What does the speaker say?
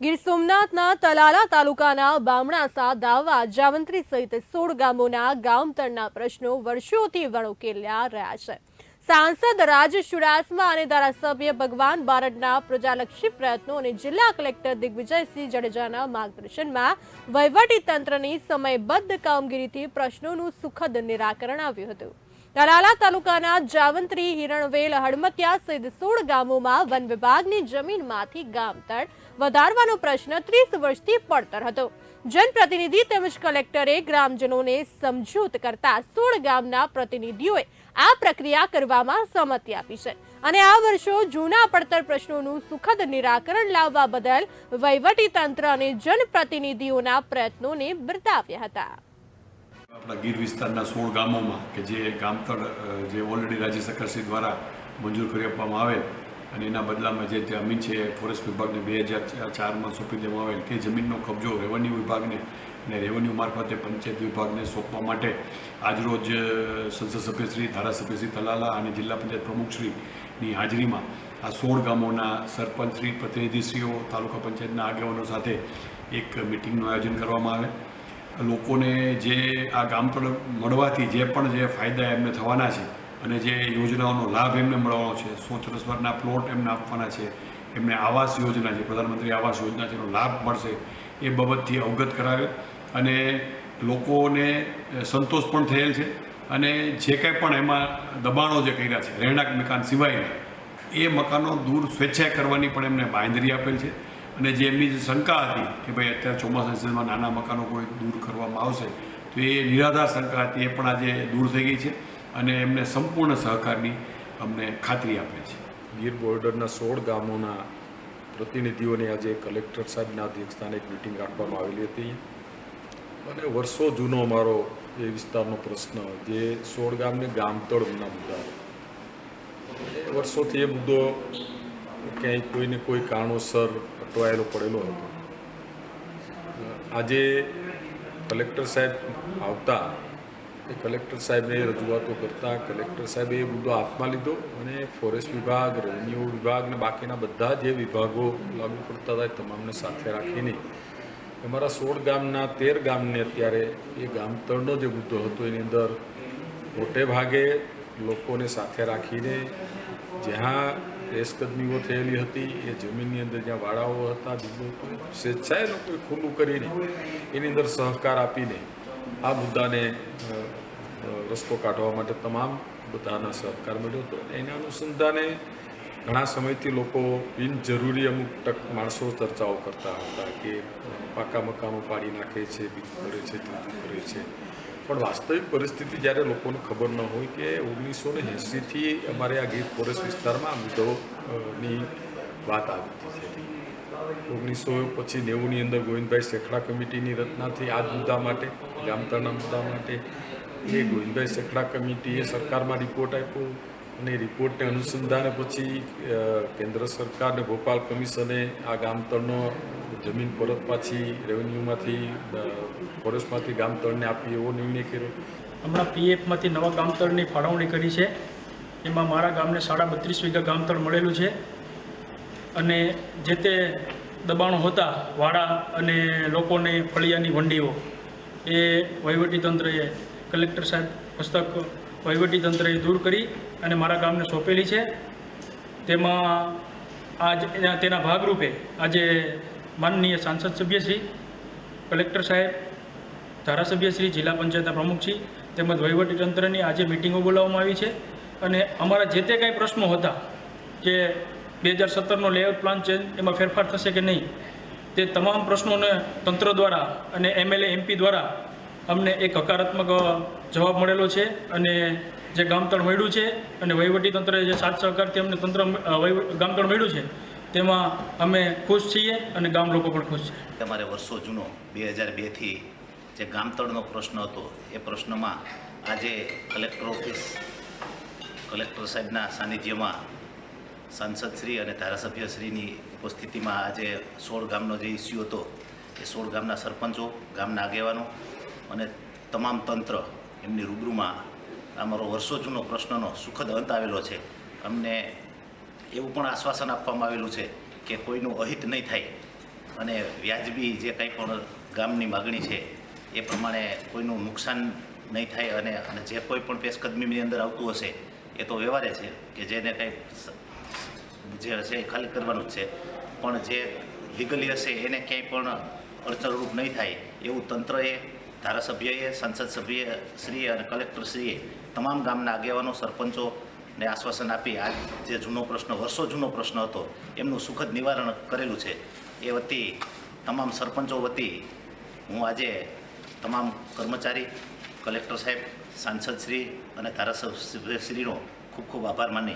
ગીર સોમનાથના તલાલા તાલુકાના બામણાસા દાવા જાવંત્રી સહિત સોળ ગામોના ગામતળના પ્રશ્નો વર્ષોથી વણોકેલ્યા રહ્યા છે. સાંસદ રાજ ચુડાસમા અને ધારાસભ્ય ભગવાન બારડના પ્રજાલક્ષી પ્રયત્નો અને જિલ્લા કલેક્ટર દિગ્વિજયસિંહ જાડેજાના માર્ગદર્શનમાં વહીવટી તંત્રની સમયબદ્ધ કામગીરીથી પ્રશ્નોનું સુખદ નિરાકરણ આવ્યું હતું. તલાલા તાલુકાના જાવંત્રી, હિરણવેલ, હડમતિયા સહિત સોળ ગામોમાં વન વિભાગની જમીનમાંથી ગામતળ વધારવાનો પ્રશ્ન ત્રીસ વર્ષથી પડતર હતો. જનપ્રતિનિધિ તેમજ કલેક્ટરે ગ્રામજનોને સમજૂત કરતા સોળ ગામના પ્રતિનિધિઓએ આ પ્રક્રિયા કરવામાં સંમતિ આપી છે. અને આ વર્ષો જૂના પડતર પ્રશ્નોનું સુખદ નિરાકરણ લાવવા બદલ વહીવટી તંત્ર અને જનપ્રતિનિધિઓના પ્રયત્નોને બિરદાવ્યા હતા. આપણા ગીર વિસ્તારના સોળ ગામોમાં કે જે ગામતળ જે ઓલરેડી રાજ્ય સરકારશ્રી દ્વારા મંજૂર કરી આપવામાં આવેલ અને એના બદલામાં જે જમીન છે ફોરેસ્ટ વિભાગને બે હજાર ચારમાં સોંપી દેવામાં આવેલ, તે જમીનનો કબજો રેવન્યુ વિભાગને અને રેવન્યુ મારફતે પંચાયત વિભાગને સોંપવા માટે આજરોજ સંસદ સભ્યશ્રી ધારાસભ્યશ્રી તલાલા અને જિલ્લા પંચાયત પ્રમુખશ્રીની હાજરીમાં આ સોળ ગામોના સરપંચશ્રી પ્રતિનિધિશ્રીઓ તાલુકા પંચાયતના આગેવાનો સાથે એક મિટિંગનું આયોજન કરવામાં આવે. લોકોને જે આ ગામ પર મળવાથી જે પણ જે ફાયદા એમને થવાના છે અને જે યોજનાઓનો લાભ એમને મળવાનો છે સો ચોરસવારના પ્લોટ એમને આપવાના છે, એમને આવાસ યોજના છે, પ્રધાનમંત્રી આવાસ યોજના જેનો લાભ મળશે, એ બાબતથી અવગત કરાવે અને લોકોને સંતોષ પણ થયેલ છે અને જે કંઈ પણ એમાં દબાણો જે કર્યા છે, રહેણાંક મકાન સિવાયના, એ મકાનો દૂર સ્વેચ્છાએ કરવાની પણ એમને બાંધરી આપેલ છે અને જે એમની જે શંકા હતી કે ભાઈ અત્યારે ચોમાસા સિઝનમાં નાના મકાનો કોઈ દૂર કરવામાં આવશે, તો એ નિરાધાર શંકા હતી, એ પણ આજે દૂર થઈ ગઈ છે. અને એમને સંપૂર્ણ સહકારની અમને ખાતરી આપે છે. ગીર બોર્ડરના સોળ ગામોના પ્રતિનિધિઓની આજે કલેક્ટર સાહેબના અધ્યક્ષસ્થાને એક મિટિંગ રાખવામાં આવેલી હતી. અને વર્ષો જૂનો અમારો એ વિસ્તારનો પ્રશ્ન જે સોળ ગામને ગામતળના મુદ્દા. વર્ષોથી એ મુદ્દો ક્યાંય કોઈને કોઈ કારણોસર અટવાયેલો પડેલો હતો. આજે કલેક્ટર સાહેબ આવતા કલેક્ટર સાહેબને રજૂઆતો કરતા કલેક્ટર સાહેબે એ મુદ્દો હાથમાં લીધો અને ફોરેસ્ટ વિભાગ, રેવન્યુ વિભાગ અને બાકીના બધા જે વિભાગો લાગુ પડતા હતા એ તમામને સાથે રાખીને અમારા સોળ ગામના તેર ગામને અત્યારે એ ગામતળનો જે મુદ્દો હતો એની અંદર મોટે ભાગે લોકોને સાથે રાખીને જ્યાં પેશકદમીઓ થયેલી હતી, એ જમીનની અંદર જ્યાં વાડાઓ હતા, બીજું સ્વેચ્છાએ લોકોએ ખુલ્લું કરીને એની અંદર સહકાર આપીને આ મુદ્દાને રસ્તો કાઢવા માટે તમામ બધાના સહકાર મળ્યો હતો. એના અનુસંધાને ઘણા સમયથી લોકો બિનજરૂરી અમુક ટક માણસો ચર્ચાઓ કરતા હતા કે પાકા મકાનો પાડી નાખે છે, બીજું કરે છે, ત્રીજું કરે છે. પણ વાસ્તવિક પરિસ્થિતિ જ્યારે લોકોને ખબર ન હોય કે ઓગણીસો ને એંસીથી અમારે આ ગીર ફોરેસ્ટ વિસ્તારમાં આ મુદ્દાઓની વાત આવી હતી. ઓગણીસો પછી નેવુંની અંદર ગોવિંદભાઈ શેખડા કમિટીની રચનાથી આ મુદ્દા માટે ગામતળના મુદ્દા માટે એ ગોવિંદભાઈ શેખડા કમિટીએ સરકારમાં રિપોર્ટ આપ્યો અને રિપોર્ટને અનુસંધાને પછી કેન્દ્ર સરકાર અને ભોપાલ કમિશને આ ગામતળનો જમીન પરત પાછી રેવન્યુમાંથી ફોરેસ્ટમાંથી ગામતળને આપી એવો નિર્ણય કર્યો. હમણાં પીએફમાંથી નવા ગામતળની ફાળવણી કરી છે. એમાં મારા ગામને સાડા બત્રીસ વીઘા ગામતળ મળેલું છે. અને જે તે દબાણો હતા, વાડા અને લોકોને ફળિયાની વંડીઓ, એ વહીવટીતંત્રએ, કલેક્ટર સાહેબ હસ્તક વહીવટીતંત્રએ દૂર કરી અને મારા ગામને સોંપેલી છે. તેમાં આજ તેના ભાગરૂપે આજે માનનીય સાંસદ સભ્યશ્રી કલેક્ટર સાહેબ ધારાસભ્યશ્રી જિલ્લા પંચાયતના પ્રમુખશ્રી તેમજ વહીવટીતંત્રની આજે મિટિંગો બોલાવવામાં આવી છે. અને અમારા જે તે કાંઈ પ્રશ્નો હતા કે બે હજાર સત્તરનો લેઆઉટ પ્લાન ચેન્જ એમાં ફેરફાર થશે કે નહીં? તે તમામ પ્રશ્નોને તંત્ર દ્વારા અને એમએલએ એમપી દ્વારા અમને એક હકારાત્મક જવાબ મળેલો છે અને જે ગામતળ મળ્યું છે અને વહીવટીતંત્રએ જે સાથ સહકારથી અમને તંત્ર ગામતળ મળ્યું છે, તેમાં અમે ખુશ છીએ અને ગામ લોકો પણ ખુશ છે. તમારે વર્ષો જૂનો, બે હજાર બેથી જે ગામતળનો પ્રશ્ન હતો, એ પ્રશ્નમાં આજે કલેક્ટર ઓફિસ, કલેક્ટર સાહેબના સાનિધ્યમાં સાંસદશ્રી અને ધારાસભ્યશ્રીની ઉપસ્થિતિમાં આજે સોળ ગામનો જે ઇસ્યુ હતો, એ સોળ ગામના સરપંચો, ગામના આગેવાનો અને તમામ તંત્ર એમની રૂબરૂમાં અમારો વર્ષો જૂનો પ્રશ્નનો સુખદ અંત આવેલો છે. અમને એવું પણ આશ્વાસન આપવામાં આવેલું છે કે કોઈનું અહિત નહીં થાય અને વ્યાજબી જે કંઈ પણ ગામની માગણી છે, એ પ્રમાણે કોઈનું નુકસાન નહીં થાય અને અને જે કોઈ પણ પેશકદમીની અંદર આવતું હશે, એ તો વ્યવહારે છે કે જેને કંઈ જે હશે એ ખાલી કરવાનું જ છે. પણ જે લીગલી હશે એને ક્યાંય પણ અડચણરૂપ નહીં થાય. એવું તંત્રએ, ધારાસભ્યએ, સંસદ સભ્ય શ્રીએ અને કલેક્ટરશ્રીએ તમામ ગામના આગેવાનો સરપંચોને આશ્વાસન આપી આ જે જૂનો પ્રશ્ન, વર્ષો જૂનો પ્રશ્ન હતો, એમનું સુખદ નિવારણ કરેલું છે. એ વતી તમામ સરપંચો વતી હું આજે તમામ કર્મચારી, કલેક્ટર સાહેબ સાંસદ શ્રી અને ધારાસભ્યશ્રીનો ખૂબ ખૂબ આભાર માની